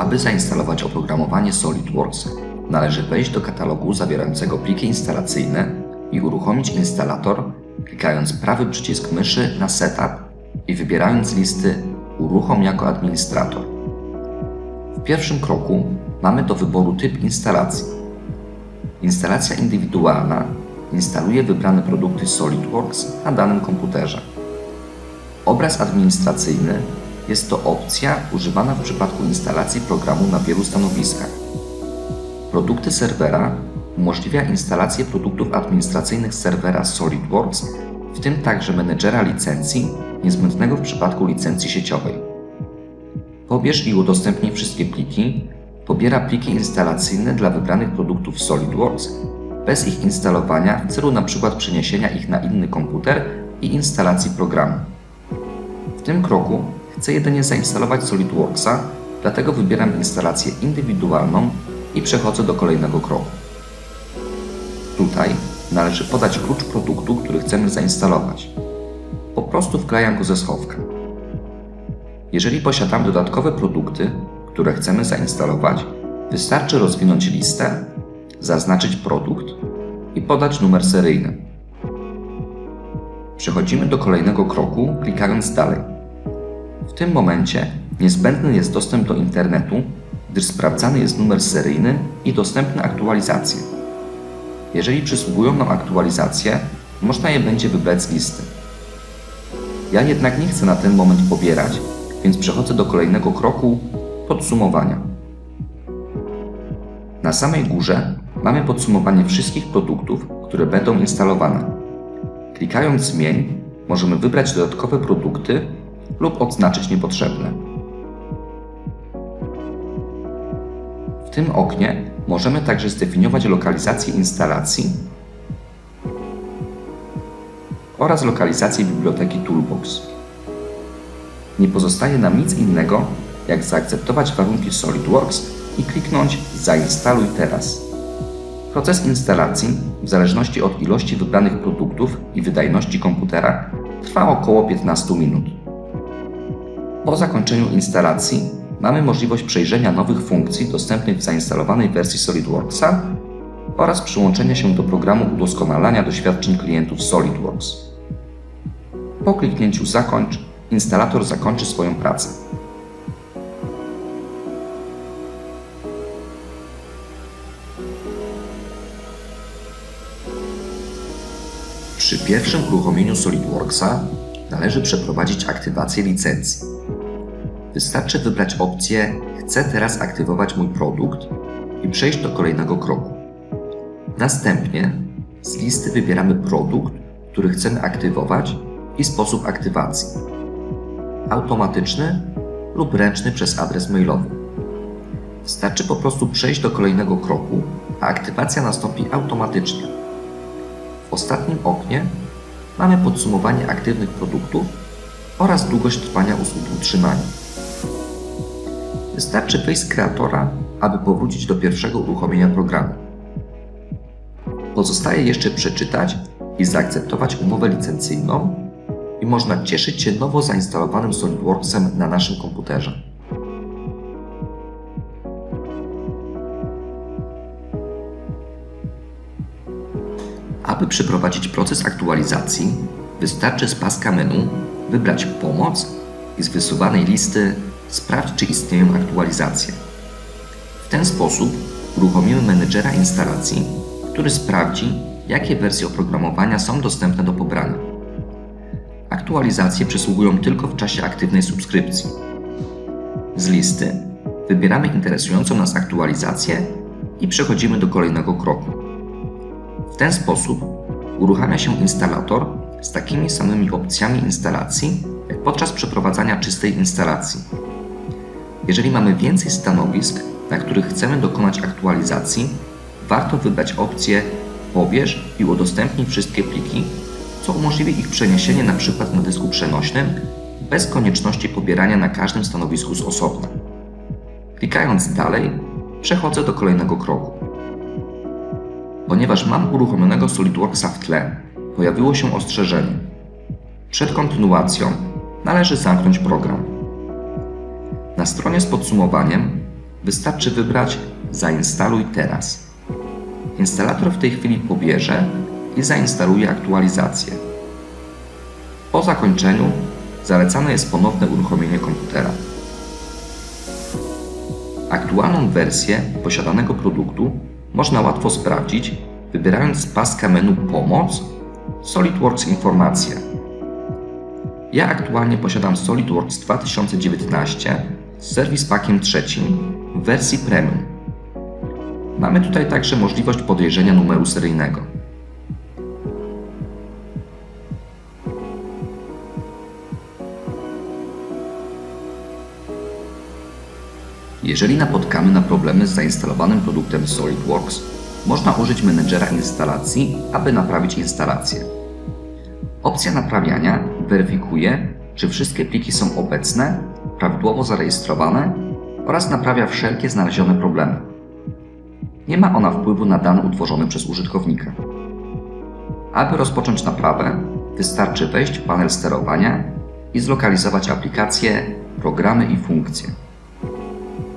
Aby zainstalować oprogramowanie SolidWorks, należy wejść do katalogu zawierającego pliki instalacyjne i uruchomić instalator, klikając prawy przycisk myszy na Setup i wybierając z listy Uruchom jako administrator. W pierwszym kroku mamy do wyboru typ instalacji. Instalacja indywidualna instaluje wybrane produkty SolidWorks na danym komputerze. Obraz administracyjny jest to opcja używana w przypadku instalacji programu na wielu stanowiskach. Produkty serwera umożliwia instalację produktów administracyjnych serwera SolidWorks, w tym także menedżera licencji niezbędnego w przypadku licencji sieciowej. Pobierz i udostępnij wszystkie pliki. Pobiera pliki instalacyjne dla wybranych produktów SolidWorks bez ich instalowania w celu np. przeniesienia ich na inny komputer i instalacji programu. W tym kroku chcę jedynie zainstalować SolidWorksa, dlatego wybieram instalację indywidualną i przechodzę do kolejnego kroku. Tutaj należy podać klucz produktu, który chcemy zainstalować. Po prostu wklejam go ze schowka. Jeżeli posiadam dodatkowe produkty, które chcemy zainstalować, wystarczy rozwinąć listę, zaznaczyć produkt i podać numer seryjny. Przechodzimy do kolejnego kroku, klikając dalej. W tym momencie niezbędny jest dostęp do internetu, gdyż sprawdzany jest numer seryjny i dostępne aktualizacje. Jeżeli przysługują nam aktualizacje, można je będzie wybrać z listy. Ja jednak nie chcę na ten moment pobierać, więc przechodzę do kolejnego kroku podsumowania. Na samej górze mamy podsumowanie wszystkich produktów, które będą instalowane. Klikając Zmień, możemy wybrać dodatkowe produkty lub odznaczyć niepotrzebne. W tym oknie możemy także zdefiniować lokalizację instalacji oraz lokalizację biblioteki Toolbox. Nie pozostaje nam nic innego, jak zaakceptować warunki SolidWorks i kliknąć Zainstaluj teraz. Proces instalacji, w zależności od ilości wybranych produktów i wydajności komputera, trwa około 15 minut. Po zakończeniu instalacji mamy możliwość przejrzenia nowych funkcji dostępnych w zainstalowanej wersji SolidWorksa oraz przyłączenia się do programu udoskonalania doświadczeń klientów SolidWorks. Po kliknięciu Zakończ, instalator zakończy swoją pracę. Przy pierwszym uruchomieniu SolidWorksa należy przeprowadzić aktywację licencji. Wystarczy wybrać opcję Chcę teraz aktywować mój produkt i przejść do kolejnego kroku. Następnie z listy wybieramy produkt, który chcemy aktywować i sposób aktywacji. Automatyczny lub ręczny przez adres mailowy. Wystarczy po prostu przejść do kolejnego kroku, a aktywacja nastąpi automatycznie. W ostatnim oknie mamy podsumowanie aktywnych produktów oraz długość trwania usług utrzymania. Wystarczy wyjść z kreatora, aby powrócić do pierwszego uruchomienia programu. Pozostaje jeszcze przeczytać i zaakceptować umowę licencyjną i można cieszyć się nowo zainstalowanym SolidWorksem na naszym komputerze. Aby przeprowadzić proces aktualizacji, wystarczy z paska menu wybrać Pomoc i z wysuwanej listy Sprawdź, czy istnieją aktualizacje. W ten sposób uruchomimy menedżera instalacji, który sprawdzi, jakie wersje oprogramowania są dostępne do pobrania. Aktualizacje przysługują tylko w czasie aktywnej subskrypcji. Z listy wybieramy interesującą nas aktualizację i przechodzimy do kolejnego kroku. W ten sposób uruchamia się instalator z takimi samymi opcjami instalacji, jak podczas przeprowadzania czystej instalacji. Jeżeli mamy więcej stanowisk, na których chcemy dokonać aktualizacji, warto wybrać opcję Pobierz i udostępnij wszystkie pliki, co umożliwi ich przeniesienie np. na dysku przenośnym bez konieczności pobierania na każdym stanowisku z osobna. Klikając dalej, przechodzę do kolejnego kroku. Ponieważ mam uruchomionego SolidWorksa w tle, pojawiło się ostrzeżenie. Przed kontynuacją należy zamknąć program. Na stronie z podsumowaniem wystarczy wybrać Zainstaluj teraz. Instalator w tej chwili pobierze i zainstaluje aktualizację. Po zakończeniu zalecane jest ponowne uruchomienie komputera. Aktualną wersję posiadanego produktu można łatwo sprawdzić, wybierając z paska menu Pomoc SolidWorks Informacja. Ja aktualnie posiadam SolidWorks 2019 z Service Packiem trzecim w wersji Premium. Mamy tutaj także możliwość podejrzenia numeru seryjnego. Jeżeli napotkamy na problemy z zainstalowanym produktem SolidWorks, można użyć menedżera instalacji, aby naprawić instalację. Opcja naprawiania weryfikuje, czy wszystkie pliki są obecne, prawidłowo zarejestrowane oraz naprawia wszelkie znalezione problemy. Nie ma ona wpływu na dane utworzone przez użytkownika. Aby rozpocząć naprawę, wystarczy wejść w panel sterowania i zlokalizować aplikacje, programy i funkcje.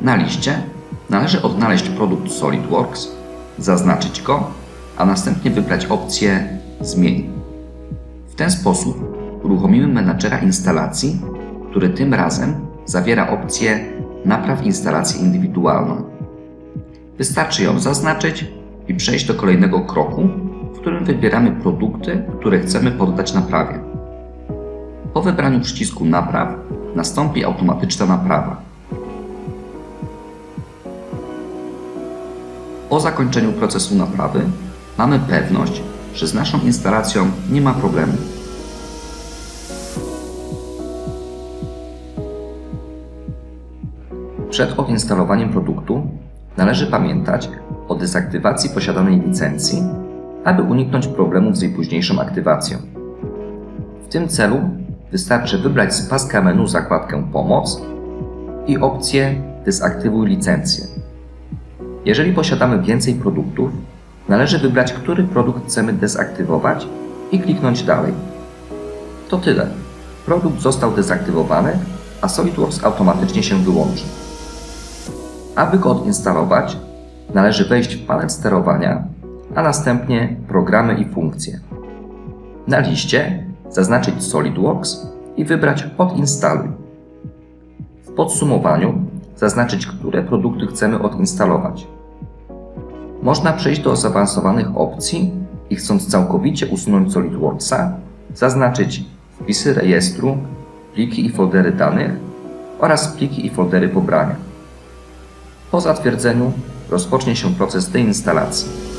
Na liście należy odnaleźć produkt SolidWorks, zaznaczyć go, a następnie wybrać opcję Zmień. W ten sposób uruchomimy menadżera instalacji, który tym razem zawiera opcję Napraw instalację indywidualną. Wystarczy ją zaznaczyć i przejść do kolejnego kroku, w którym wybieramy produkty, które chcemy poddać naprawie. Po wybraniu przycisku Napraw nastąpi automatyczna naprawa. Po zakończeniu procesu naprawy mamy pewność, że z naszą instalacją nie ma problemu. Przed odinstalowaniem produktu należy pamiętać o dezaktywacji posiadanej licencji, aby uniknąć problemów z jej późniejszą aktywacją. W tym celu wystarczy wybrać z paska menu zakładkę Pomoc i opcję Dezaktywuj licencję. Jeżeli posiadamy więcej produktów, należy wybrać, który produkt chcemy dezaktywować i kliknąć Dalej. To tyle. Produkt został dezaktywowany, a SolidWorks automatycznie się wyłączy. Aby go odinstalować, należy wejść w panel sterowania, a następnie programy i funkcje. Na liście zaznaczyć SolidWorks i wybrać Odinstaluj. W podsumowaniu zaznaczyć, które produkty chcemy odinstalować. Można przejść do zaawansowanych opcji i chcąc całkowicie usunąć SolidWorksa, zaznaczyć wpisy rejestru, pliki i foldery danych oraz pliki i foldery pobrania. Po zatwierdzeniu rozpocznie się proces deinstalacji.